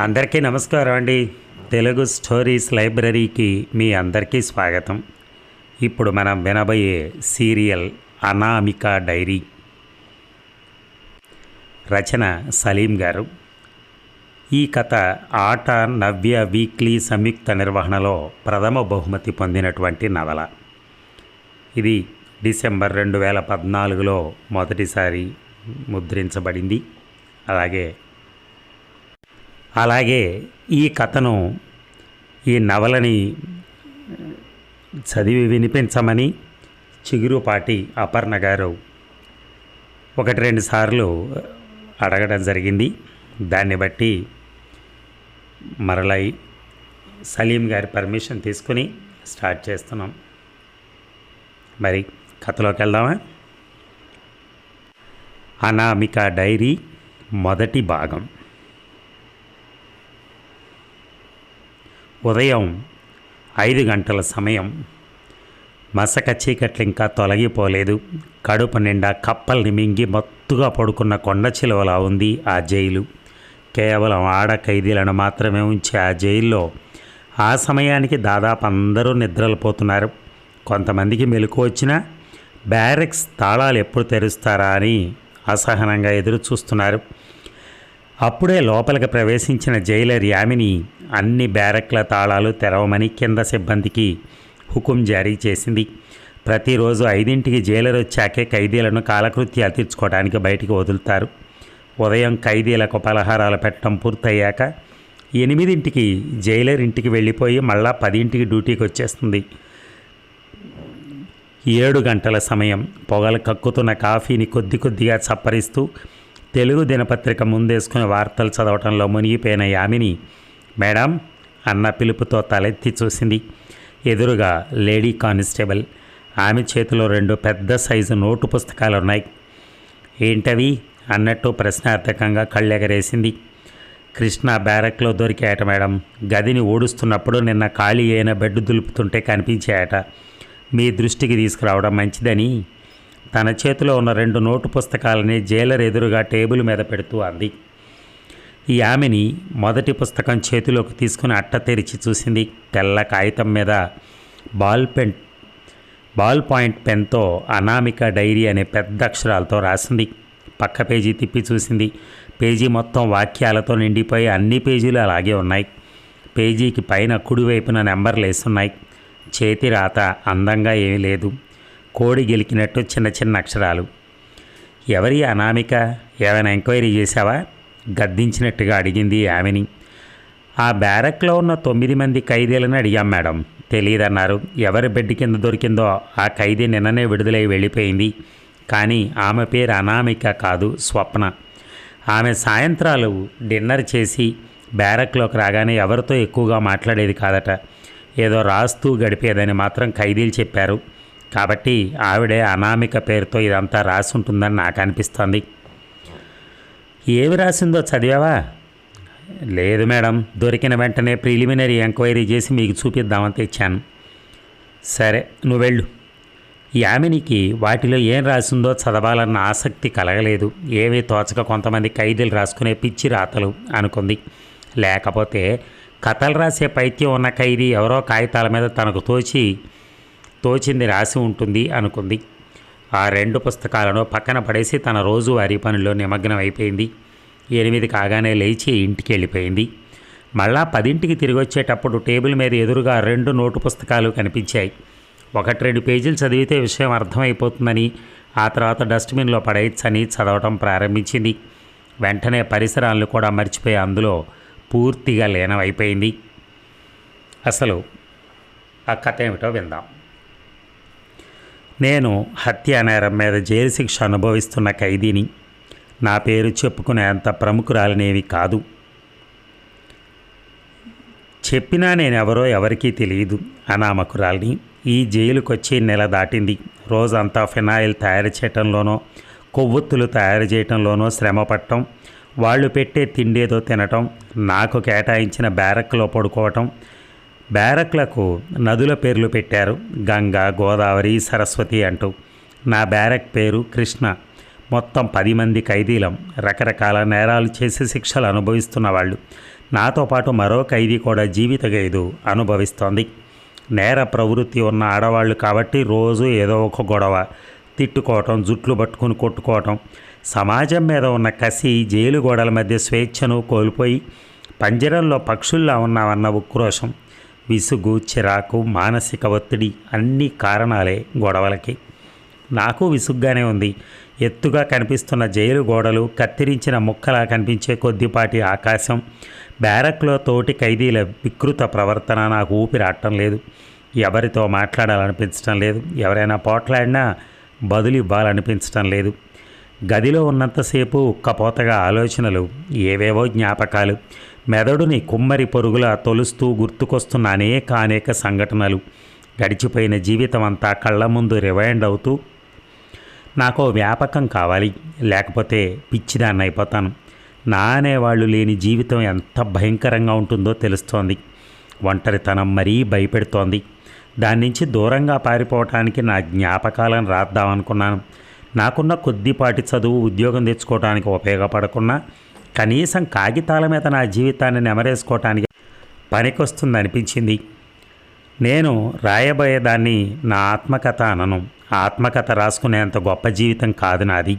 అందరికీ నమస్కారం అండి. తెలుగు స్టోరీస్ లైబ్రరీకి మీ అందరికీ స్వాగతం. ఇప్పుడు మనం వినబోయే సీరియల్ అనామిక డైరీ. రచన సలీం గారు. ఈ కథ ఆట నవ్య వీక్లీ సంయుక్త నిర్వహణలో ప్రథమ బహుమతి పొందినటువంటి నవల. ఇది డిసెంబర్ రెండు వేల పద్నాలుగులో మొదటిసారి ముద్రించబడింది. అలాగే అలాగే ఈ కథను ఈ నవలని చదివి వినిపించమని చిగురుపాటి అపర్ణ గారు ఒకటి రెండు సార్లు అడగడం జరిగింది. దాన్ని బట్టి మరలై సలీం గారి పర్మిషన్ తీసుకుని స్టార్ట్ చేస్తున్నాం. మరి కథలోకి వెళ్దామా? అనామిక డైరీ మొదటి భాగం. ఉదయం ఐదు గంటల సమయం. మసక చీకట్లు ఇంకా తొలగిపోలేదు. కడుపు నిండా కప్పల్ని మింగి మత్తుగా పడుకున్న కొండ చిలువలా ఉంది ఆ జైలు. కేవలం ఆడ ఖైదీలను మాత్రమే ఉంచి ఆ జైల్లో. ఆ సమయానికి దాదాపు అందరూ నిద్రలు పోతున్నారు కొంతమందికి మెలకు వచ్చినా బ్యారెక్స్ తాళాలు ఎప్పుడు తెరుస్తారా అని అసహనంగా ఎదురు చూస్తున్నారు అప్పుడే లోపలికి ప్రవేశించిన జైలర్ యామిని అన్ని బ్యారక్ల తాళాలు తెరవమని కింద సిబ్బందికి హుకుం జారీ చేసింది. ప్రతిరోజు ఐదింటికి జైలర్ వచ్చాకే ఖైదీలను కాలకృత్యాలు తీర్చుకోవడానికి బయటికి వదులుతారు. ఉదయం ఖైదీలకు పలహారాలు పెట్టడం పూర్తయ్యాక ఎనిమిదింటికి జైలర్ ఇంటికి వెళ్ళిపోయి మళ్ళా పదింటికి డ్యూటీకి వచ్చేస్తుంది. ఏడు గంటల సమయం పొగలు కక్కుతున్న కాఫీని కొద్ది కొద్దిగా చప్పరిస్తూ తెలుగు దినపత్రిక ముందేసుకుని వార్తలు చదవటంలో మునిగిపోయిన యామిని మేడం అన్న పిలుపుతో తలెత్తి చూసింది. ఎదురుగా లేడీ కానిస్టేబుల్ ఆమె చేతిలో రెండు పెద్ద సైజు నోటు పుస్తకాలు ఉన్నాయి ఏంటవి? అన్నట్టు ప్రశ్నార్థకంగా కళ్ళెగరేసింది. కృష్ణ బ్యారక్లో దొరికాయట మేడం. గదిని ఓడుస్తున్నప్పుడు నిన్న ఖాళీ అయిన బెడ్ దులుపుతుంటే కనిపించాయట. మీ దృష్టికి తీసుకురావడం మంచిదని తన చేతిలో ఉన్న రెండు నోటు పుస్తకాలని జైలర్ ఎదురుగా టేబుల్ మీద పెడుతూ అంది. ఈ ఆమెని మొదటి పుస్తకం చేతిలోకి తీసుకుని అట్ట తెరిచి చూసింది. తెల్ల కాగితం మీద బాల్ పెన్ బాల్ పాయింట్ పెన్తో అనామిక డైరీ అనే పెద్ద అక్షరాలతో రాసింది. పక్క పేజీ తిప్పి చూసింది. పేజీ మొత్తం వాక్యాలతో నిండిపోయి అన్ని పేజీలు అలాగే ఉన్నాయి. పేజీకి పైన కుడివైపున నెంబర్లు వేస్తున్నాయి చేతి రాత అందంగా ఏమీ లేదు. కోడి గెలికినట్టు చిన్న చిన్న అక్షరాలు. ఎవరి అనామిక? ఏమైనా ఎంక్వైరీ చేశావా? గద్దించినట్టుగా అడిగింది ఆమెని. ఆ బ్యారక్లో ఉన్న తొమ్మిది మంది ఖైదీలను అడిగాం మేడం. తెలియదన్నారు ఎవరి బెడ్ కింద దొరికిందో ఆ ఖైదీ నిన్ననే విడుదలై వెళ్ళిపోయింది. కానీ ఆమె పేరు అనామిక కాదు స్వప్న. ఆమె సాయంత్రాలు డిన్నర్ చేసి బ్యారక్లోకి రాగానే ఎవరితో ఎక్కువగా మాట్లాడేది కాదట. ఏదో రాస్తూ గడిపేదని మాత్రం ఖైదీలు చెప్పారు. కాబట్టి ఆవిడే అనామిక పేరుతో ఇదంతా రాసి ఉంటుందని నాకు అనిపిస్తోంది ఏమి రాసిందో చదివావా? లేదు మేడం. దొరికిన వెంటనే ప్రిలిమినరీ ఎంక్వైరీ చేసి మీకు చూపిద్దామని తెచ్చాను. సరే నువ్వు వెళ్ళు. యామినికి వాటిలో ఏం రాసిందో చదవాలన్న ఆసక్తి కలగలేదు. ఏమీ తోచక కొంతమంది ఖైదీలు రాసుకునే పిచ్చి రాతలు అనుకుంది. లేకపోతే కథలు రాసే పైత్యం ఉన్న ఖైదీ ఎవరో కాగితాల మీద తనకు తోచి తోచింది రాసి ఉంటుంది అనుకుంది. ఆ రెండు పుస్తకాలను పక్కన పడేసి తన రోజువారీ పనిలో నిమగ్నం అయిపోయింది ఎనిమిది కాగానే లేచి ఇంటికి వెళ్ళిపోయింది మళ్ళా పదింటికి తిరిగి వచ్చేటప్పుడు టేబుల్ మీద ఎదురుగా రెండు నోటు పుస్తకాలు కనిపించాయి. ఒకటి రెండు పేజీలు చదివితే విషయం అర్థమైపోతుందని ఆ తర్వాత డస్ట్బిన్లో పడేయచ్చని చదవటం ప్రారంభించింది. వెంటనే పరిసరాలను కూడా మర్చిపోయి అందులో పూర్తిగా లీనమైపోయింది. అసలు ఆ కథ ఏమిటో విందాం. నేను హత్య నేరం మీద జైలు శిక్ష అనుభవిస్తున్న ఖైదీని. నా పేరు చెప్పుకునే అంత ప్రముఖురాలనేవి కాదు. చెప్పినా నేను ఎవరో ఎవరికీ తెలియదు అనామకురాల్ని. ఈ జైలుకొచ్చి నెల దాటింది. రోజంతా ఫినాయిల్ తయారు చేయటంలోనో కొవ్వొత్తులు తయారు చేయటంలోనో శ్రమ పట్టడం వాళ్ళు పెట్టే తిండేదో తినటం నాకు కేటాయించిన బ్యారక్లో పడుకోవటం బ్యారక్లకు నదుల పేర్లు పెట్టారు. గంగా గోదావరి సరస్వతి అంటూ. నా బ్యారక్ పేరు కృష్ణ. మొత్తం పది మంది ఖైదీలం. రకరకాల నేరాలు చేసి శిక్షలు అనుభవిస్తున్న వాళ్ళు. నాతో పాటు మరో ఖైదీ కూడా జీవిత ఖైదు అనుభవిస్తోంది. నేర ప్రవృత్తి ఉన్న ఆడవాళ్ళు కాబట్టి రోజు ఏదో ఒక గొడవ. తిట్టుకోవటం జుట్లు పట్టుకుని కొట్టుకోవటం. సమాజం మీద ఉన్న కసి జైలు గోడల మధ్య స్వేచ్ఛను కోల్పోయి పంజరంలో పక్షుల్లా ఉన్నామన్న ఉక్రోషం. విసుగు చిరాకు మానసిక ఒత్తిడి అన్ని కారణాలే గొడవలకి. నాకు విసుగ్గానే ఉంది. ఎత్తుగా కనిపిస్తున్న జైలు గోడలు కత్తిరించిన ముక్కలా కనిపించే కొద్దిపాటి ఆకాశం బ్యారక్లో తోటి ఖైదీల వికృత ప్రవర్తన నాకు ఊపిరాటం లేదు. ఎవరితో మాట్లాడాలనిపించడం లేదు. ఎవరైనా పోట్లాడినా బదులు ఇవ్వాలనిపించడం లేదు. గదిలో ఉన్నంతసేపు ఉక్కపోతగా ఆలోచనలు ఏవేవో జ్ఞాపకాలు మెదడుని కుమ్మరి పొరుగులా తొలుస్తూ గుర్తుకొస్తున్న అనేక అనేక సంఘటనలు. గడిచిపోయిన జీవితం అంతా కళ్ళ ముందు రివైండ్ అవుతూ నాకు వ్యాపకం కావాలి లేకపోతే పిచ్చిదాన్ని అయిపోతాను. నా అనేవాళ్ళు లేని జీవితం ఎంత భయంకరంగా ఉంటుందో తెలుస్తోంది. ఒంటరితనం మరీ భయపెడుతోంది. దాని నుంచి దూరంగా పారిపోవటానికి నా జ్ఞాపకాలను రాద్దామనుకున్నాను. నాకున్న కొద్దిపాటి చదువు ఉద్యోగం తెచ్చుకోవడానికి ఉపయోగపడకున్నా కనీసం కాగితాల మీద నా జీవితాన్ని నెమరేసుకోవటానికి పనికొస్తుంది అనిపించింది నేను రాయబోయేదాన్ని నా ఆత్మకథ అనను. ఆత్మకథ రాసుకునేంత గొప్ప జీవితం కాదు నాది.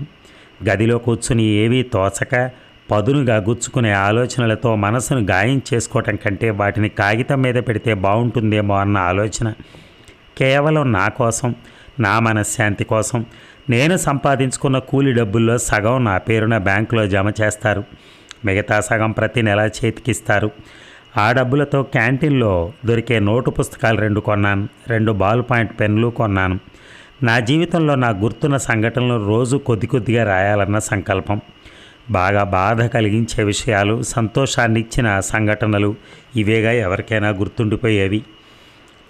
గదిలో కూర్చుని ఏవీ తోచక పదునుగా గుచ్చుకునే ఆలోచనలతో మనసును గాయం చేసుకోవటం కంటే వాటిని కాగితం మీద పెడితే బాగుంటుందేమో అన్న ఆలోచన కేవలం నా కోసం నా మనశ్శాంతి కోసం నేను సంపాదించుకున్న కూలి డబ్బుల్లో సగం నా పేరున బ్యాంకులో జమ చేస్తారు. మిగతా సగం ప్రతి నెల చేతికిస్తారు. ఆ డబ్బులతో క్యాంటీన్లో దొరికే నోటు పుస్తకాలు రెండు కొన్నాను. రెండు బాల్ పాయింట్ పెన్లు కొన్నాను. నా జీవితంలో నా గుర్తున్న సంఘటనలు రోజు కొద్ది కొద్దిగా రాయాలన్న సంకల్పం. బాగా బాధ కలిగించే విషయాలు సంతోషాన్ని ఇచ్చిన సంఘటనలు ఇవేగా ఎవరికైనా గుర్తుండిపోయేవి.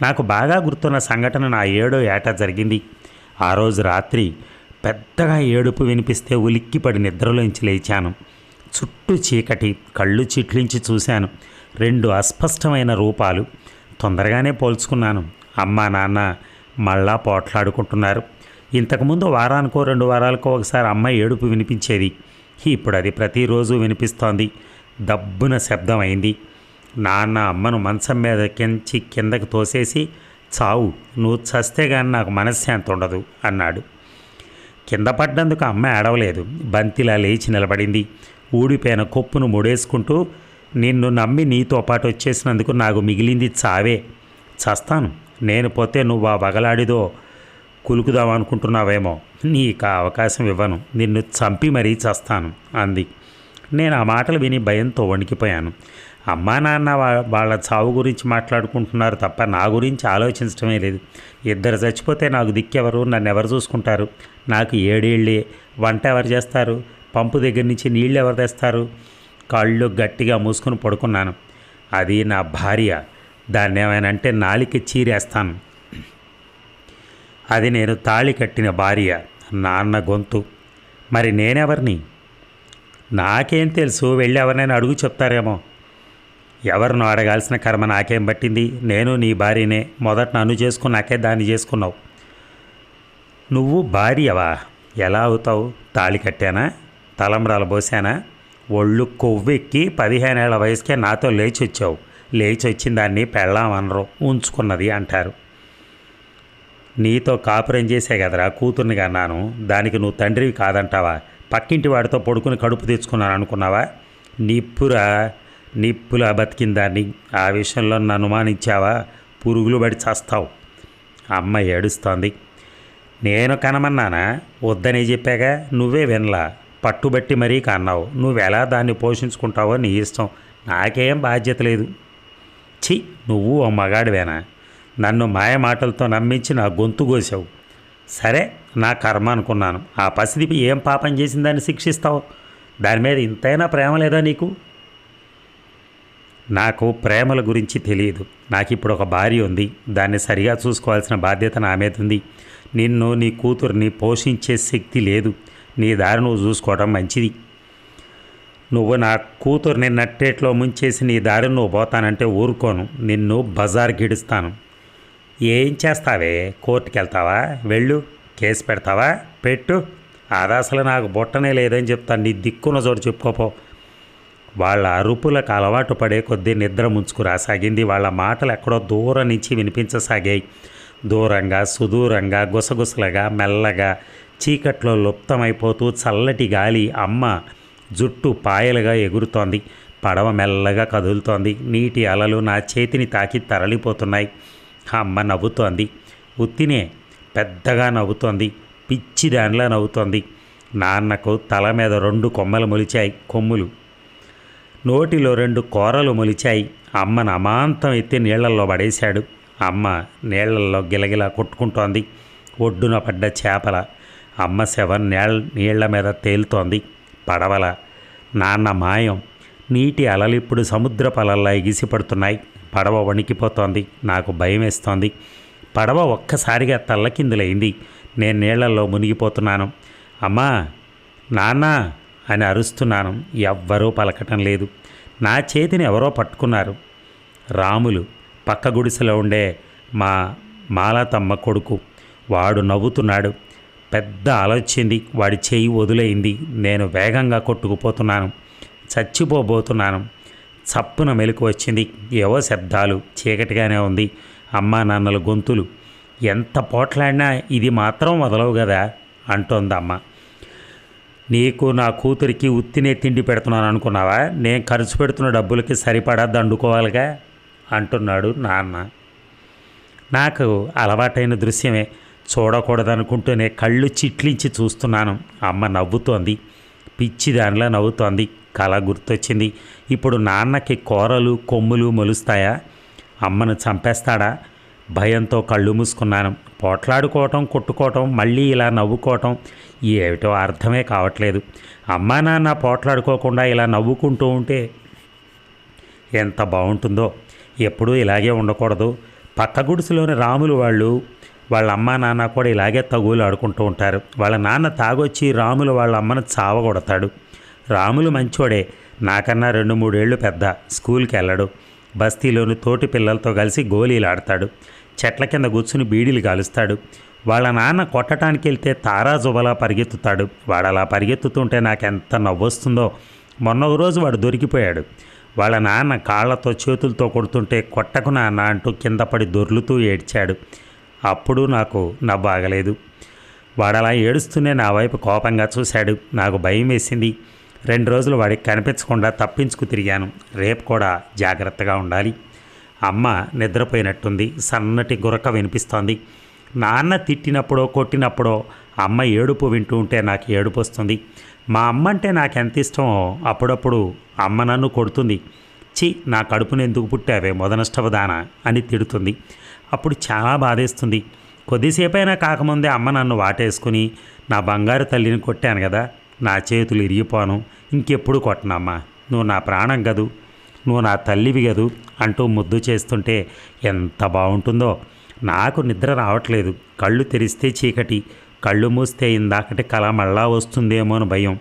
నాకు బాగా గుర్తున్న సంఘటన నా ఏడో ఏట జరిగింది. ఆ రోజు రాత్రి పెద్దగా ఏడుపు వినిపిస్తే ఉలిక్కిపడి నిద్రలోంచి లేచాను. చుట్టూ చీకటి కళ్ళు చిట్లించి చూశాను. రెండు అస్పష్టమైన రూపాలు. తొందరగానే పోల్చుకున్నాను. అమ్మా నాన్న మళ్ళా పోట్లాడుకుంటున్నారు. ఇంతకుముందు వారానికో రెండు వారాలకో ఒకసారి అమ్మ ఏడుపు వినిపించేది. ఇప్పుడు అది ప్రతిరోజు వినిపిస్తోంది. దబ్బున శబ్దం అయింది. నాన్న అమ్మను మంచం మీద కించి కిందకి తోసేసి చావు నువ్వు చస్తే కానీ నాకు మనశ్శాంతి ఉండదు అన్నాడు. కింద పడ్డందుకు అమ్మ ఏడవలేదు. బంతిలా లేచి నిలబడింది. ఊడిపోయిన కొప్పును ముడేసుకుంటూ నిన్ను నమ్మి నీతో పాటు వచ్చేసినందుకు నాకు మిగిలింది చావే. చస్తాను. నేను పోతే నువ్వు ఆ వగలాడిదో కులుకుదాం అనుకుంటున్నావేమో. నీకు ఆ అవకాశం ఇవ్వను. నిన్ను చంపి మరీ చస్తాను అంది. నేను ఆ మాటలు విని భయంతో వణికిపోయాను. అమ్మా నాన్న వాళ్ళ చావు గురించి మాట్లాడుకుంటున్నారు తప్ప నా గురించి ఆలోచించడమే లేదు. ఇద్దరు చచ్చిపోతే నాకు దిక్కెవరు నన్ను ఎవరు చూసుకుంటారు? నాకు ఏడేళ్ళే వంట ఎవరు చేస్తారు? పంపు దగ్గర నుంచి నీళ్ళు ఎవరు తెస్తారు? కాళ్ళు గట్టిగా మూసుకుని పడుకున్నాను. అది నా భార్య. దాన్ని ఏమైనా అంటే నాలికి చీరేస్తాను. అది నేను తాళి కట్టిన భార్య నాన్న గొంతు. మరి నేనెవరిని? నాకేం తెలుసు? వెళ్ళి ఎవరినైనా అడుగు చెప్తారేమో. ఎవరినో అడగాల్సిన కర్మ నాకేం పట్టింది? నేను నీ భార్యనే. మొదట నన్ను చేసుకున్నాకే దాన్ని చేసుకున్నావు. నువ్వు భార్యవా? ఎలా అవుతావు? తాళి కట్టానా? తలంబ్రాలు పోసానా ఒళ్ళు కొవ్వెక్కి పదిహేనేళ్ళ వయసుకే నాతో లేచి వచ్చావు. లేచి వచ్చిన దాన్ని పెళ్ళామనరు ఉంచుకున్నది అంటారు. నీతో కాపురం చేసే కదరా కూతుర్ని కన్నాను. దానికి నువ్వు తండ్రివి కాదంటావా? పక్కింటి వాడితో పడుకుని కడుపు తెచ్చుకున్నాను అనుకున్నావా? నిప్పురా. నిప్పులా బతికిన దాన్ని ఆ విషయంలో నన్ను అనుమానించావా? పురుగులు పడి చస్తావు. అమ్మ ఏడుస్తోంది. నేను కనమన్నానా? వద్దనే చెప్పాగా. నువ్వే వినలా. పట్టుబట్టి మరీ కన్నావు. నువ్వెలా దాన్ని పోషించుకుంటావో నీ ఇష్టం. నాకేం బాధ్యత లేదు. ఛీ! నువ్వు ఓ మగాడివేనా? నన్ను మాయ మాటలతో నమ్మించి నా గొంతు కోసావు. సరే నా కర్మ అనుకున్నాను. ఆ పసిదిపి ఏం పాపం చేసిందని శిక్షిస్తావు? దాని మీద ఇంతైనా ప్రేమ లేదా నీకు? నాకు ప్రేమల గురించి తెలియదు. నాకు ఇప్పుడు ఒక భార్య ఉంది. దాన్ని సరిగా చూసుకోవాల్సిన బాధ్యత నా మీద ఉంది. నిన్ను నీ కూతుర్ని పోషించే శక్తి లేదు. నీ దారి నువ్వు చూసుకోవడం మంచిది. నువ్వు నా కూతుర్ని నట్టేట్లో ముంచేసి నీ దారి నువ్వు పోతానంటే ఊరుకోను. నిన్ను బజార్ గిడుస్తాను. ఏం చేస్తావే? కోర్టుకి వెళ్తావా వెళ్ళు. కేసు పెడతావా? పెట్టు. అది అసలు నాకు బుట్టనే లేదని చెప్తాను. నీ దిక్కున్న చోటు చెప్పుకోపో. వాళ్ళ అరుపులకు అలవాటు పడే కొద్దీ నిద్ర ముంచుకురాసాగింది వాళ్ళ మాటలు ఎక్కడో దూరం నుంచి వినిపించసాగాయి. దూరంగా సుదూరంగా గుసగుసలుగా మెల్లగా చీకట్లో లుప్తమైపోతూ చల్లటి గాలి అమ్మ జుట్టు పాయలుగా ఎగురుతోంది. పడవ మెల్లగా కదులుతోంది. నీటి అలలు నా చేతిని తాకి తరలిపోతున్నాయి. అమ్మ నవ్వుతోంది. ఉత్తినే పెద్దగా నవ్వుతోంది. పిచ్చి దానిలా నవ్వుతోంది. నాన్నకు తల మీద రెండు కొమ్మలు మొలిచాయి. కొమ్ములు నోటిలో రెండు కూరలు మొలిచాయి. అమ్మను అమాంతం ఎత్తి నీళ్ళల్లో పడేశాడు. అమ్మ నీళ్ళల్లో గిలగిలా కొట్టుకుంటోంది. ఒడ్డున పడ్డ చేపల అమ్మ శవం నీళ్ళ నీళ్ళ మీద తేలుతోంది. పడవల నాన్న మాయం. నీటి అలలిప్పుడు సముద్ర పలల్లా ఎగిసిపడుతున్నాయి. పడవ వణికిపోతోంది. నాకు భయం వేస్తోంది పడవ ఒక్కసారిగా తల్లకిందులైంది. నేను నీళ్ళలో మునిగిపోతున్నాను. అమ్మా నాన్న అని అరుస్తున్నాను. ఎవ్వరూ పలకటం లేదు. నా చేతిని ఎవరో పట్టుకున్నారు. రాములు పక్క గుడిసెలో ఉండే మా మాలతమ్మ కొడుకు. వాడు నవ్వుతున్నాడు. పెద్ద ఆలోచింది వాడి చేయి వదిలేయింది. నేను వేగంగా కొట్టుకుపోతున్నాను. చచ్చిపోబోతున్నాను. చప్పున మెలకు వచ్చింది. ఏవో శబ్దాలు. చీకటిగానే ఉంది. అమ్మా నాన్నల గొంతులు. ఎంత పోట్లాడినా ఇది మాత్రం వదలవు కదా అంటోంది అమ్మ నీకు నా కూతురికి ఉత్తినే తిండి పెడుతున్నాను అనుకున్నావా? నేను ఖర్చు పెడుతున్న డబ్బులకి సరిపడా దండుకోవాలిగా? అంటున్నాడు నాన్న. నాకు అలవాటైన దృశ్యమే. చూడకూడదనుకుంటూనే కళ్ళు చిట్లించి చూస్తున్నాను. అమ్మ నవ్వుతోంది. పిచ్చి దానిలా నవ్వుతోంది. కళ గుర్తొచ్చింది. ఇప్పుడు నాన్నకి కూరలు కొమ్ములు మొలుస్తాయా? అమ్మను చంపేస్తాడా? భయంతో కళ్ళు మూసుకున్నాను. పోట్లాడుకోవటం కొట్టుకోవటం మళ్ళీ ఇలా నవ్వుకోవటం ఏమిటో అర్థమే కావట్లేదు. అమ్మా నాన్న పోట్లాడుకోకుండా ఇలా నవ్వుకుంటూ ఉంటే ఎంత బాగుంటుందో ఎప్పుడూ ఇలాగే ఉండకూడదు. పక్క గుడిసెలోని రాములు వాళ్ళు వాళ్ళ అమ్మా నాన్న కూడా ఇలాగే తగులు ఆడుకుంటూ ఉంటారు. వాళ్ళ నాన్న తాగొచ్చి రాములు వాళ్ళ అమ్మను చావగొడతాడు. రాములు మంచోడే. నాకన్నా రెండు మూడేళ్ళు పెద్ద. స్కూల్కి వెళ్ళడు బస్తీలోని తోటి పిల్లలతో కలిసి గోళీలు ఆడతాడు చెట్ల కింద కూర్చుని బీడీలు కాలుస్తాడు వాళ్ళ నాన్న కొట్టడానికి వెళ్తే తారాజుబలా పరిగెత్తుతాడు. వాడు అలా పరిగెత్తుతుంటే నాకెంత నవ్వొస్తుందో. మొన్న ఒక రోజు వాడు దొరికిపోయాడు. వాళ్ళ నాన్న కాళ్ళతో చేతులతో కొడుతుంటే కొట్టకు నాన్న అంటూ కింద పడి దొర్లుతూ ఏడ్చాడు. అప్పుడు నాకు నవ్వాగలేదు. వాడు అలా ఏడుస్తూనే నా వైపు కోపంగా చూశాడు. నాకు భయం వేసింది రెండు రోజులు వాడికి కనిపించకుండా తప్పించుకు తిరిగాను. రేపు కూడా జాగ్రత్తగా ఉండాలి. అమ్మ నిద్రపోయినట్టుంది. సన్నటి గురక వినిపిస్తోంది. నాన్న తిట్టినప్పుడో కొట్టినప్పుడో అమ్మ ఏడుపు వింటూ ఉంటే నాకు ఏడుపు వస్తుంది. మా అమ్మ అంటే నాకు ఎంత ఇష్టమో అప్పుడప్పుడు అమ్మ నన్ను కొడుతుంది. చి నా కడుపును ఎందుకు పుట్టావే మొదనష్టవదాన అని తిడుతుంది. అప్పుడు చాలా బాధేస్తుంది. కొద్దిసేపైనా కాకముందే అమ్మ నన్ను వాటేసుకుని నా బంగారు తల్లిని కొట్టాను కదా. నా చేతులు ఇరిగిపోను. ఇంకెప్పుడు కొట్టనమ్మా. నువ్వు నా ప్రాణం కదూ నువ్వు నా తల్లివి కదూ అంటూ ముద్దు చేస్తుంటే ఎంత బాగుంటుందో నాకు నిద్ర రావట్లేదు. కళ్ళు తెరిస్తే చీకటి. కళ్ళు మూస్తే ఇందాకటి కళ మళ్ళా వస్తుందేమో అని భయం.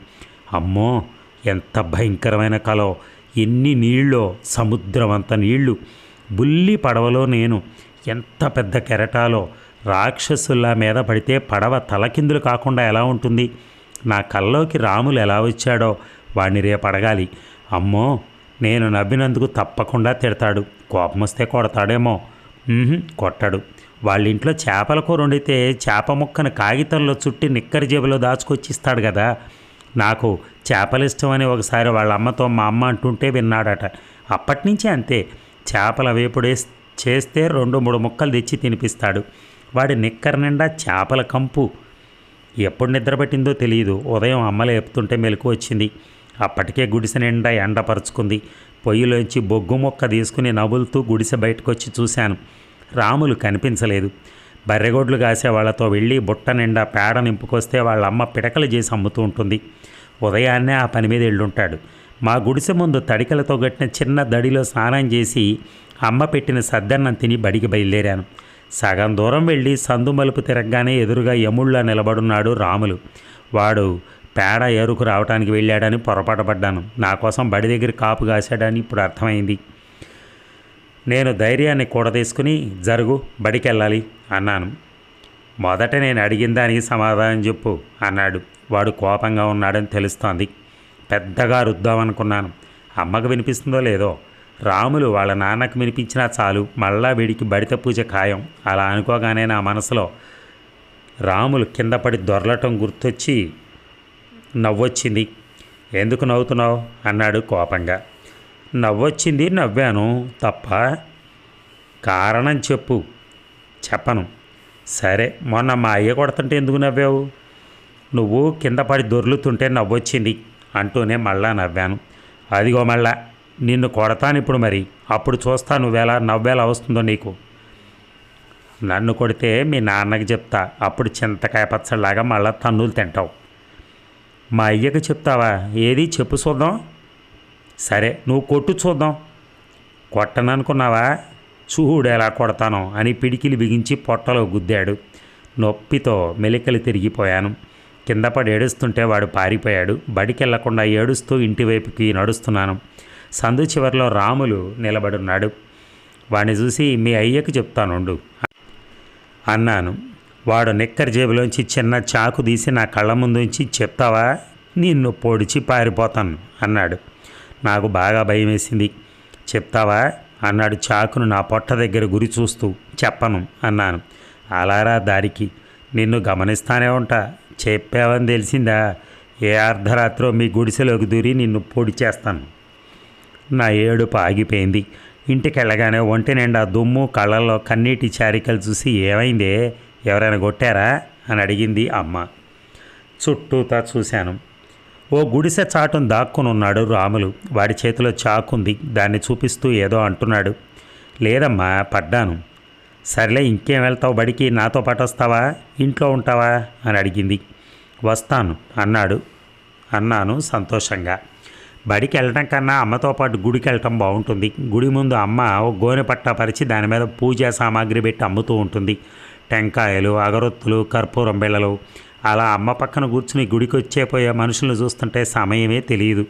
అమ్మో! ఎంత భయంకరమైన కలో. ఎన్ని నీళ్ళో. సముద్రం అంత నీళ్ళు బుల్లి పడవలో నేను. ఎంత పెద్ద కెరటాలో. రాక్షసుల్లా మీద పడితే పడవ తలకిందులు కాకుండా ఎలా ఉంటుంది? నా కల్లోకి రాములు ఎలా వచ్చాడో. వాడిని రేపు అడగాలి. అమ్మో నేను నవ్వినందుకు తప్పకుండా తిడతాడు. కోపం వస్తే కొడతాడేమో. కొట్టాడు కొట్టడు. వాళ్ళ ఇంట్లో చేపల కూర వండితే చేప ముక్కను కాగితంలో చుట్టి నిక్కరి జేబులో దాచుకొచ్చి ఇస్తాడు కదా నాకు చేపలు ఇష్టమని ఒకసారి వాళ్ళ అమ్మతో మా అమ్మ అంటుంటే విన్నాడట. అప్పటి నుంచి అంతే. చేపల వేపుడే చేస్తే రెండు మూడు ముక్కలు తెచ్చి తినిపిస్తాడు. వాడి నిక్కర నిండా చేపల కంపు. ఎప్పుడు నిద్రపట్టిందో తెలియదు ఉదయం అమ్మ లేపుతుంటే మెలకు వచ్చింది. అప్పటికే గుడిసె నిండా ఎండపరుచుకుంది పొయ్యిలోంచి బొగ్గు మొక్క తీసుకుని నవ్వులుతూ గుడిసె బయటకొచ్చి చూశాను. రాములు కనిపించలేదు. బర్రెగొడ్లు కాసే వాళ్ళతో వెళ్ళి బుట్ట నిండా పేడ నింపుకొస్తే వాళ్ళ అమ్మ పిడకలు చేసి అమ్ముతూ ఉంటుంది. ఉదయాన్నే ఆ పని మీద వెళ్ళుంటాడు మా గుడిసె ముందు తడికలతో కట్టిన చిన్న దడిలో స్నానం చేసి అమ్మ పెట్టిన సద్దన్నం తిని బడికి బయలుదేరాను. సగం దూరం వెళ్ళి సందు మలుపు తిరగగానే ఎదురుగా యముళ్ళ నిలబడున్నాడు రాములు. వాడు పేడ ఎరుకు రావడానికి వెళ్ళాడని పొరపాటు పడ్డాను నా కోసం బడి దగ్గర కాపు కాశాడని ఇప్పుడు అర్థమైంది. నేను ధైర్యాన్ని కూడదీసుకుని జరుగు బడికెళ్ళాలి అన్నాను. మొదట నేను అడిగిన దానికి సమాధానం చెప్పు అన్నాడు. వాడు కోపంగా ఉన్నాడని తెలుస్తోంది. పెద్దగా రుద్దామనుకున్నాను. అమ్మకు వినిపిస్తుందో లేదో? రాములు వాళ్ళ నాన్నకు వినిపించినా చాలు మళ్ళా వీడికి బడిత పూజ ఖాయం అలా అనుకోగానే నా మనసులో రాములు కింద పడి దొరలటం గుర్తొచ్చి నవ్వొచ్చింది. ఎందుకు నవ్వుతున్నావు? అన్నాడు కోపంగా. నవ్వొచ్చింది నవ్వాను తప్ప కారణం చెప్పు. చెప్పను. సరే మొన్న మా అయ్య కొడుతుంటే ఎందుకు నవ్వావు? నువ్వు కింద పడి దొర్లుతుంటే నవ్వొచ్చింది అంటూనే మళ్ళా నవ్వాను. అదిగో మళ్ళా నిన్ను కొడతాను ఇప్పుడు మరి. అప్పుడు చూస్తా నువ్వెలా నవ్వేలా వస్తుందో నీకు. నన్ను కొడితే మీ నాన్నకి చెప్తా. అప్పుడు చింతకాయ పచ్చడిలాగా మళ్ళా తన్నులు తింటావు. మా అయ్యకి చెప్తావా? ఏది? చెప్పు చూద్దాం. సరే నువ్వు కొట్టు చూద్దాం. కొట్టననుకున్నావా? చూడు ఎలా కొడతాను అని పిడికిలి బిగించి పొట్టలో గుద్దాడు. నొప్పితో మెలికలు తిరిగిపోయాను. కింద పడి ఏడుస్తుంటే వాడు పారిపోయాడు. బడికెళ్ళకుండా ఏడుస్తూ ఇంటివైపుకి నడుస్తున్నాను. సందు చివరిలో రాములు నిలబడున్నాడు. వాడిని చూసి మీ అయ్యకు చెప్తానుండు. అన్నాను. వాడు నిక్కర్ జేబులోంచి చిన్న చాకు తీసి నా కళ్ళ ముందుంచి చెప్తావా? నిన్ను పొడిచి పారిపోతాను అన్నాడు. నాకు బాగా భయం వేసింది చెప్తావా? అన్నాడు చాకును నా పొట్ట దగ్గర గురి చూస్తూ. చెప్పను అన్నాను. అలారా దారికి. నిన్ను గమనిస్తానే ఉంటా. చెప్పావని తెలిసిందా? ఏ అర్ధరాత్రో మీ గుడిసెలోకి దూరి నిన్ను పొడి చేస్తాను. నా ఏడుపు ఆగిపోయింది. ఇంటికి వెళ్ళగానే ఒంటి నిండా దుమ్ము కళ్ళల్లో కన్నీటి చారికలు చూసి ఏమైందే? ఎవరైనా కొట్టారా అని అడిగింది అమ్మ. చుట్టూతా చూశాను. ఓ గుడిసె చాటును దాక్కుని ఉన్నాడు రాములు. వాడి చేతిలో చాకుంది దాన్ని చూపిస్తూ ఏదో అంటున్నాడు. లేదమ్మా పడ్డాను. సర్లే ఇంకేం వెళ్తావు బడికి? నాతో పాటు వస్తావా? ఇంట్లో ఉంటావా? అని అడిగింది. వస్తాను అన్నాడు. అన్నాను సంతోషంగా. బడికి వెళ్ళటం కన్నా అమ్మతో పాటు గుడికి వెళ్ళటం బాగుంటుంది. గుడి ముందు అమ్మ ఓ గోనె పట్టా పరిచి దాని మీద పూజా సామాగ్రి పెట్టి అమ్ముతూ ఉంటుంది. టెంకాయలు అగరొత్తులు కర్పూరం బిళ్ళలు అలా అమ్మ పక్కన కూర్చుని గుడికొచ్చేపోయే మనుషులను చూస్తుంటే సమయమే తెలియదు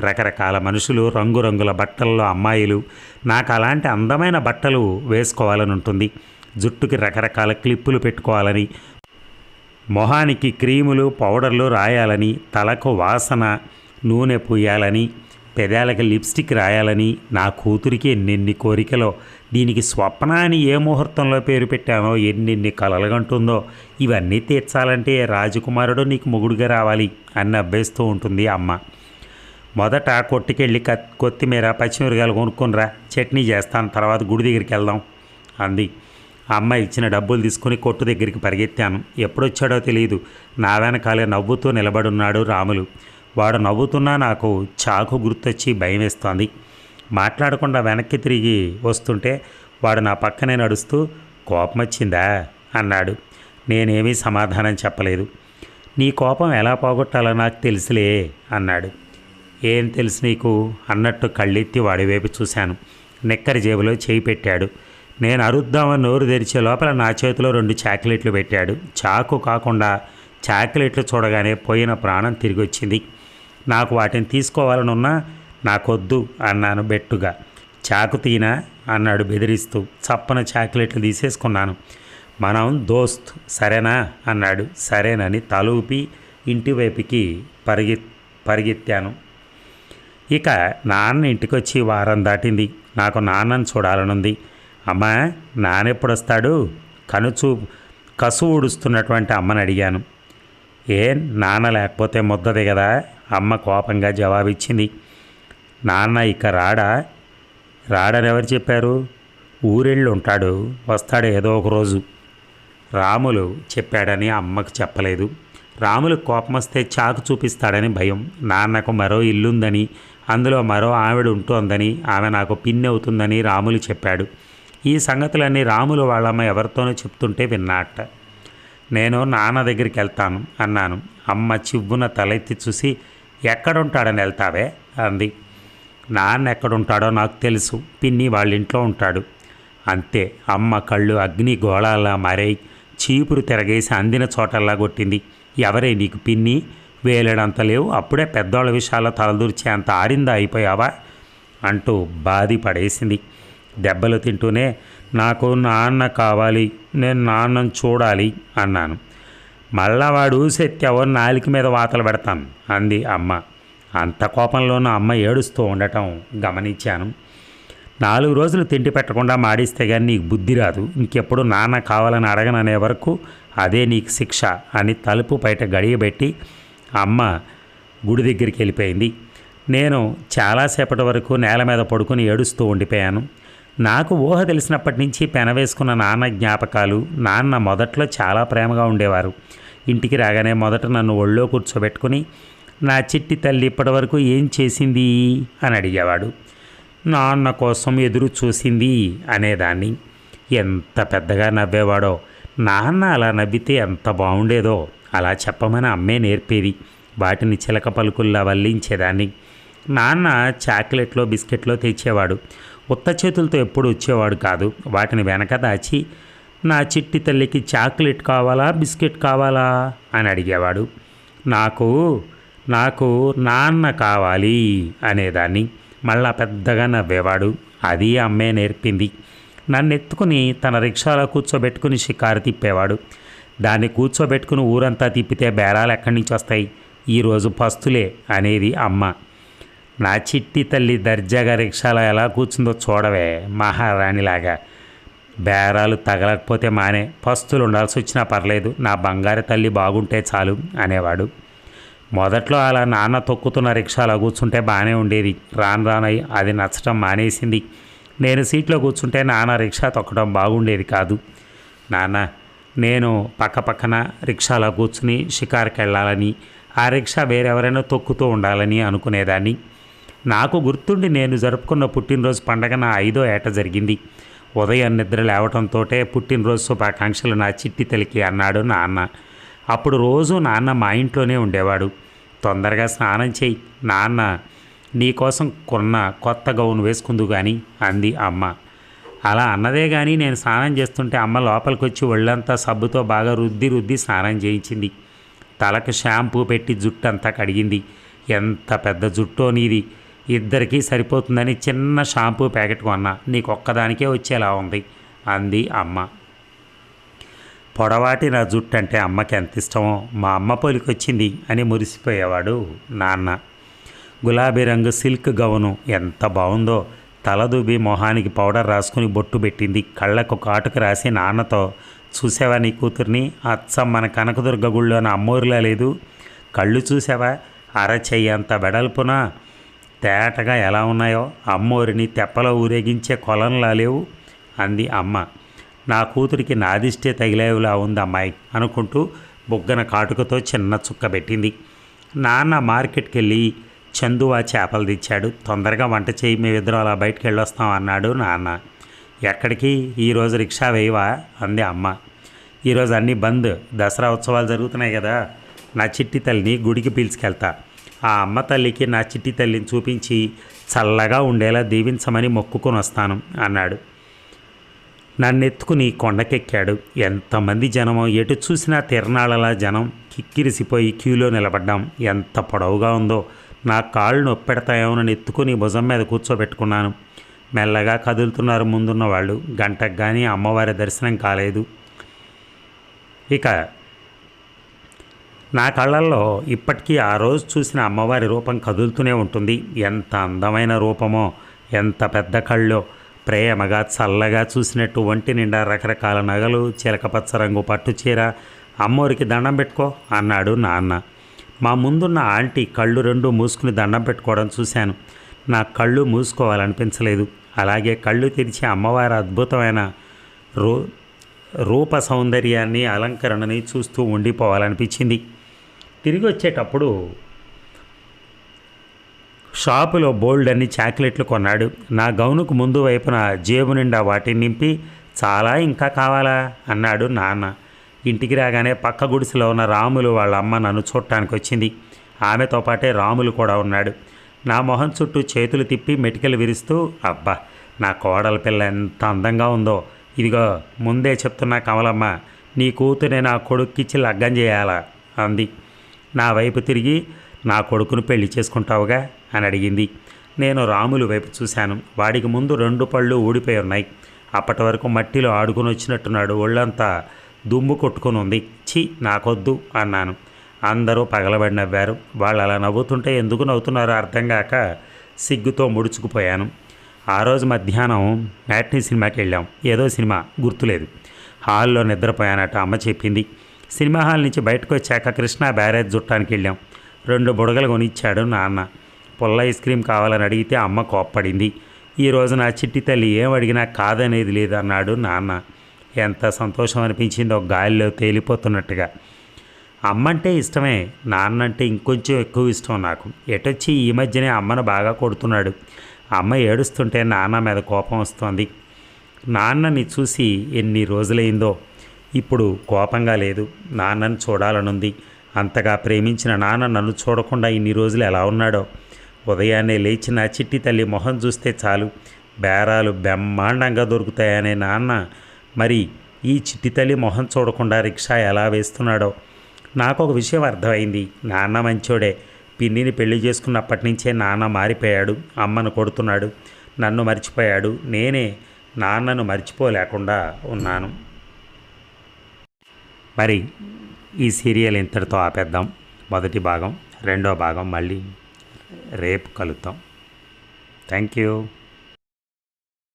రకరకాల మనుషులు రంగురంగుల బట్టల్లో అమ్మాయిలు. నాకు అలాంటి అందమైన బట్టలు వేసుకోవాలని ఉంటుంది. జుట్టుకి రకరకాల క్లిప్పులు పెట్టుకోవాలని మొహానికి క్రీములు పౌడర్లు రాయాలని తలకు వాసన నూనె పూయాలని పెదాలకి లిప్స్టిక్ రాయాలని నా కూతురికి ఎన్నెన్ని కోరికలో దీనికి స్వప్న అని ఏ ముహూర్తంలో పేరు పెట్టానో ఎన్నెన్ని కలలుగంటుందో ఇవన్నీ తీర్చాలంటే రాజకుమారుడు నీకు మొగుడుగా రావాలి అని అభ్యస్తూ ఉంటుంది అమ్మ. మొదట కొట్టుకెళ్ళి కత్ కొత్తిమీర పచ్చిమిరకాయలు కొనుక్కునిరా చట్నీ చేస్తాను తర్వాత గుడి దగ్గరికి వెళ్దాం అంది. అమ్మ ఇచ్చిన డబ్బులు తీసుకుని కొట్టు దగ్గరికి పరిగెత్తాను. ఎప్పుడొచ్చాడో తెలియదు నా వెనకాలే నవ్వుతూ నిలబడున్నాడు రాములు. వాడు నవ్వుతున్నా నాకు చాకు గుర్తొచ్చి భయం వేస్తోంది మాట్లాడకుండా వెనక్కి తిరిగి వస్తుంటే వాడు నా పక్కనే నడుస్తూ కోపం వచ్చిందా అన్నాడు. నేనేమీ సమాధానం చెప్పలేదు. నీ కోపం ఎలా పోగొట్టాలో నాకు తెలుసులే అన్నాడు. ఏం తెలుసు నీకు? అన్నట్టు కళ్ళెత్తి వాడివైపు చూశాను. నిక్కరి జేబులో చేయి పెట్టాడు. నేను అరుద్దామని నోరు తెరిచే లోపల నా చేతిలో రెండు చాక్లెట్లు పెట్టాడు. చాకు కాకుండా చాక్లెట్లు చూడగానే పోయిన ప్రాణం తిరిగి వచ్చింది నాకు వాటిని తీసుకోవాలనున్నా నాకొద్దు అన్నాను బెట్టుగా. చాకు తీనా? అన్నాడు బెదిరిస్తూ. చప్పన చాక్లెట్లు తీసేసుకున్నాను. మనం దోస్త్ సరేనా? అన్నాడు. సరేనని తలూపి ఇంటి వైపుకి పరిగె పరిగెత్తాను. ఇక నాన్న ఇంటికొచ్చి వారం దాటింది. నాకు నాన్నను చూడాలనుంది. అమ్మా నాన్నెప్పుడొస్తాడు? కనుచూ కసు ఊడుస్తున్నటువంటి అమ్మని అడిగాను. ఏ నాన్న లేకపోతే ముద్దది కదా? అమ్మ కోపంగా జవాబిచ్చింది. నాన్న ఇక రాడా? రాడని ఎవరు చెప్పారు? ఊరెళ్ళి ఉంటాడు వస్తాడు ఏదో ఒక రోజు. రాములు చెప్పాడని అమ్మకు చెప్పలేదు. రాములు కోపం వస్తే చాకు చూపిస్తాడని భయం. నాన్నకు మరో ఇల్లుందని అందులో మరో ఆవిడ ఉంటోందని ఆమె నాకు పిన్ని అవుతుందని రాములు చెప్పాడు. ఈ సంగతులన్నీ రాములు వాళ్ళమ్మ ఎవరితోనో చెప్తుంటే విన్నాట. నేను నాన్న దగ్గరికి వెళ్తాను అన్నాను. అమ్మ చివ్వున తలెత్తి చూసి ఎక్కడుంటాడని వెళ్తావే? అంది. నాన్న ఎక్కడుంటాడో నాకు తెలుసు. పిన్ని వాళ్ళ ఇంట్లో ఉంటాడు. అంతే. అమ్మ కళ్ళు అగ్ని గోళాలా మారాయి చీపురు తిరగేసి అందిన చోటల్లా కొట్టింది. ఎవరే నీకు పిన్ని? వేలేడంత లేవు. అప్పుడే పెద్దోళ్ళ విషయాల్లో తలదూర్చే అంత ఆరిందా అయిపోయావా? అంటూ బాధి పడేసింది. దెబ్బలు తింటూనే నాకు నాన్న కావాలి. నేను నాన్నను చూడాలి అన్నాను. మళ్ళా వాడు ఊసెత్తావో నాలిక మీద వాతలు పెడతాను అంది అమ్మ. అంత కోపంలోనూ అమ్మ ఏడుస్తూ ఉండటం గమనించాను. నాలుగు రోజులు తిండి పెట్టకుండా మాడిస్తే కానీ నీకు బుద్ధి రాదు. ఇంకెప్పుడు నాన్న కావాలని అడగననే వరకు అదే నీకు శిక్ష అని తలుపు బయట గడియబెట్టి అమ్మ గుడి దగ్గరికి వెళ్ళిపోయింది. నేను చాలాసేపటి వరకు నేల మీద పడుకుని ఏడుస్తూ ఉండిపోయాను. నాకు ఊహ తెలిసినప్పటి నుంచి పెనవేసుకున్న నాన్న జ్ఞాపకాలు నాన్న మొదట్లో చాలా ప్రేమగా ఉండేవారు. ఇంటికి రాగానే మొదట నన్ను ఒళ్ళో కూర్చోబెట్టుకుని నా చిట్టి తల్లి ఇప్పటివరకు ఏం చేసింది? అని అడిగేవాడు. నాన్న కోసం ఎదురు చూసింది అనేదాన్ని. ఎంత పెద్దగా నవ్వేవాడో. నాన్న అలా నవ్వితే ఎంత బాగుండేదో అలా చెప్పమని అమ్మే నేర్పేది. వాటిని చిలక పలుకుల్లా వల్లించేదాన్ని. నాన్న చాక్లెట్లో బిస్కెట్లో తెచ్చేవాడు. ఉత్త చేతులతో ఎప్పుడు వచ్చేవాడు కాదు. వాటిని వెనక దాచి నా చిట్టి తల్లికి చాక్లెట్ కావాలా? బిస్కెట్ కావాలా? అని అడిగేవాడు. నాకు నాకు నాన్న కావాలి అనేదాన్ని మళ్ళా పెద్దగా నవ్వేవాడు. అది అమ్మే నేర్పింది. నన్ను ఎత్తుకుని తన రిక్షాలో కూర్చోబెట్టుకుని షికారు తిప్పేవాడు. దాన్ని కూర్చోబెట్టుకుని ఊరంతా తిప్పితే బేరాలు ఎక్కడి నుంచి వస్తాయి? ఈరోజు పస్తులే అనేది అమ్మ. నా చిట్టి తల్లి దర్జాగా రిక్షాలో ఎలా కూర్చుందో చూడవే మహారాణిలాగా. బేరాలు తగలకపోతే మానే. పస్తులు ఉండాల్సి వచ్చినా పర్లేదు. నా బంగారు తల్లి బాగుంటే చాలు అనేవాడు. మొదట్లో అలా నాన్న తొక్కుతున్న రిక్షాలో కూర్చుంటే బాగానే ఉండేది. రాను రాను అది నచ్చటం మానేసింది. నేను సీట్లో కూర్చుంటే నాన్న రిక్షా తొక్కడం బాగుండేది కాదు. నాన్న నేను పక్క పక్కన రిక్షాలో కూర్చుని షికార్కి వెళ్ళాలని ఆ రిక్షా వేరెవరైనా తొక్కుతూ ఉండాలని అనుకునేదాన్ని. నాకు గుర్తుండి నేను జరుపుకున్న పుట్టినరోజు పండగ నా ఐదో ఏట జరిగింది. ఉదయం నిద్ర లేవటంతో పుట్టినరోజు శుభాకాంక్షలు నా చిట్టి తలికి అన్నాడు నాన్న. అప్పుడు రోజు నాన్న మా ఇంట్లోనే ఉండేవాడు. తొందరగా స్నానం చేయి నాన్న. నీకోసం కొన్న కొత్త గౌను వేసుకుందు కానీ అంది అమ్మ. అలా అన్నదే కానీ నేను స్నానం చేస్తుంటే అమ్మ లోపలికి వచ్చి ఒళ్ళంతా సబ్బుతో బాగా రుద్ది రుద్ది స్నానం చేయించింది. తలకు షాంపూ పెట్టి జుట్టు అంతా కడిగింది. ఎంత పెద్ద జుట్టో నీది. ఇద్దరికీ సరిపోతుందని చిన్న షాంపూ ప్యాకెట్ కొన్నా నీకు ఒక్కదానికే వచ్చేలా ఉంది అంది అమ్మ. పొడవాటి నా జుట్టు అంటే అమ్మకి ఎంత ఇష్టమో మా అమ్మ పోలికొచ్చింది అని మురిసిపోయేవాడు నాన్న. గులాబీ రంగు సిల్క్ గౌను ఎంత బాగుందో తలదూబి మొహానికి పౌడర్ రాసుకుని బొట్టు పెట్టింది. కళ్ళకు కాటుకు రాసి నాన్నతో చూసావా నీ కూతుర్ని? అచ్చం మన కనకదుర్గ గుళ్ళోన అమ్మోరులా లేదు. కళ్ళు చూసావా? అరచెయ్యి అంత వెడల్పున తేటగా ఎలా ఉన్నాయో? అమ్మోరిని తెప్పలో ఊరేగించే కొలంలా లేవు అంది అమ్మ. నా కూతురికి నాదిష్టే తగిలేవిలా ఉంది అమ్మాయి అనుకుంటూ బుగ్గన కాటుకతో చిన్న చుక్క పెట్టింది. నాన్న మార్కెట్కి వెళ్ళి చందువా చేపలు తెచ్చాడు. తొందరగా వంట చేయి మేమిద్దరం అలా బయటికి వెళ్ళొస్తాం అన్నాడు నాన్న. ఎక్కడికి? ఈరోజు రిక్షా వేయవా? అంది అమ్మ. ఈరోజు అన్నీ బంద్. దసరా ఉత్సవాలు జరుగుతున్నాయి కదా. నా చిట్టి తల్లిని గుడికి పీల్చుకెళ్తా. ఆ అమ్మ తల్లికి నా చిట్టి తల్లిని చూపించి చల్లగా ఉండేలా దీవించమని మొక్కుకొని వస్తాను అన్నాడు. నన్నెత్తుకుని కొండకెక్కాడు. ఎంతమంది జనమో ఎటు చూసినా తిరణాళలా జనం కిక్కిరిసిపోయి క్యూలో నిలబడ్డాం. ఎంత పొడవుగా ఉందో. నా కాళ్ళు నొప్పెడతాయోనని ఎత్తుకుని భుజం మీద కూర్చోబెట్టుకున్నాను. మెల్లగా కదులుతున్నారు ముందున్న వాళ్ళు. గంటకు కానీ అమ్మవారి దర్శనం కాలేదు. ఇక నా కళ్ళల్లో ఇప్పటికీ ఆ రోజు చూసిన అమ్మవారి రూపం కదులుతూనే ఉంటుంది. ఎంత అందమైన రూపమో. ఎంత పెద్ద కళ్ళో. ప్రేమగా చల్లగా చూసినట్టు ఒంటి నిండా రకరకాల నగలు చిలకపచ్చ రంగు పట్టు చీర అమ్మోరికి దండం పెట్టుకో అన్నాడు నాన్న. మా ముందున్న ఆంటీ కళ్ళు రెండు మూసుకుని దండం పెట్టుకోవడం చూశాను. నా కళ్ళు మూసుకోవాలనిపించలేదు. అలాగే కళ్ళు తెరిచి అమ్మవారి అద్భుతమైన రూ రూప సౌందర్యాన్ని అలంకరణని చూస్తూ ఉండిపోవాలనిపించింది. తిరిగి వచ్చేటప్పుడు షాపులో బోల్డ్ అన్ని చాక్లెట్లు కొన్నాడు. నా గౌనుకు ముందు వైపున జేబు నిండా వాటిని నింపి చాలా ఇంకా కావాలా? అన్నాడు నాన్న. ఇంటికి రాగానే పక్క గుడిసెలో ఉన్న రాములు వాళ్ళ అమ్మ నన్ను చూడటానికి వచ్చింది. ఆమెతో పాటే రాములు కూడా ఉన్నాడు. నా మొహం చుట్టూ చేతులు తిప్పి మెటికలు విరుస్తూ అబ్బా నా కోడల పిల్ల ఎంత అందంగా ఉందో. ఇదిగో ముందే చెప్తున్నా కమలమ్మ నీ కూతురే నా కొడుక్కిచ్చి లగ్గం చేయాలా? అంది. నా వైపు తిరిగి నా కొడుకును పెళ్ళి చేసుకుంటావుగా? అని అడిగింది. నేను రాములు వైపు చూశాను. వాడికి ముందు రెండు పళ్ళు ఊడిపోయి ఉన్నాయి. అప్పటి వరకు మట్టిలో ఆడుకుని వచ్చినట్టున్నాడు ఒళ్ళంతా దుమ్ము కొట్టుకుని ఉంది. ఛీ నాకొద్దు అన్నాను. అందరూ పగలబడి నవ్వారు. వాళ్ళు అలా నవ్వుతుంటే ఎందుకు నవ్వుతున్నారో అర్థం కాక సిగ్గుతో ముడుచుకుపోయాను. ఆ రోజు మధ్యాహ్నం మ్యాట్నీ సినిమాకి వెళ్ళాం. ఏదో సినిమా గుర్తులేదు. హాల్లో నిద్రపోయానట అమ్మ చెప్పింది. సినిమా హాల్ నుంచి బయటకు వచ్చాక కృష్ణా బ్యారేజ్ చుట్టానికి వెళ్ళాం. రెండు బుడగలు కొనిచ్చాడు నాన్న. పుల్ల ఐస్ క్రీమ్ కావాలని అడిగితే అమ్మ కోప్పడింది. ఈ రోజున నా చిట్టి తల్లి ఏం అడిగినా కాదనేది లేదన్నాడు నాన్న. ఎంత సంతోషం అనిపించిందో గాలిలో తేలిపోతున్నట్టుగా. అమ్మంటే ఇష్టమే నాన్నంటే ఇంకొంచెం ఎక్కువ ఇష్టం నాకు. ఎటొచ్చి ఈ మధ్యనే అమ్మను బాగా కొడుతున్నాడు. అమ్మ ఏడుస్తుంటే నాన్న మీద కోపం వస్తోంది. నాన్నని చూసి ఎన్ని రోజులైందో. ఇప్పుడు కోపంగా లేదు. నాన్నని చూడాలనుంది. అంతగా ప్రేమించిన నాన్న నన్ను చూడకుండా ఇన్ని రోజులు ఎలా ఉన్నాడో. ఉదయాన్నే లేచి నా చిట్టి తల్లి మొహం చూస్తే చాలు. బేరాలు బ్రహ్మాండంగా దొరుకుతాయనే నాన్న. మరి ఈ చిట్టి తల్లి మొహం చూడకుండా రిక్షా ఎలా వేస్తున్నాడో? నాకు ఒక విషయం అర్థమైంది. నాన్న మంచోడే. పిన్నిని పెళ్ళి చేసుకున్నప్పటి నుంచే నాన్న మారిపోయాడు. అమ్మను కొడుతున్నాడు. నన్ను మర్చిపోయాడు. నేనే నాన్నను మర్చిపోలేకుండా ఉన్నాను. మరి ఈ సీరియల్ ఇంతటితో ఆపేద్దాం. మొదటి భాగం రెండో భాగం మళ్ళీ రేపు కలుద్దాం. Thank you.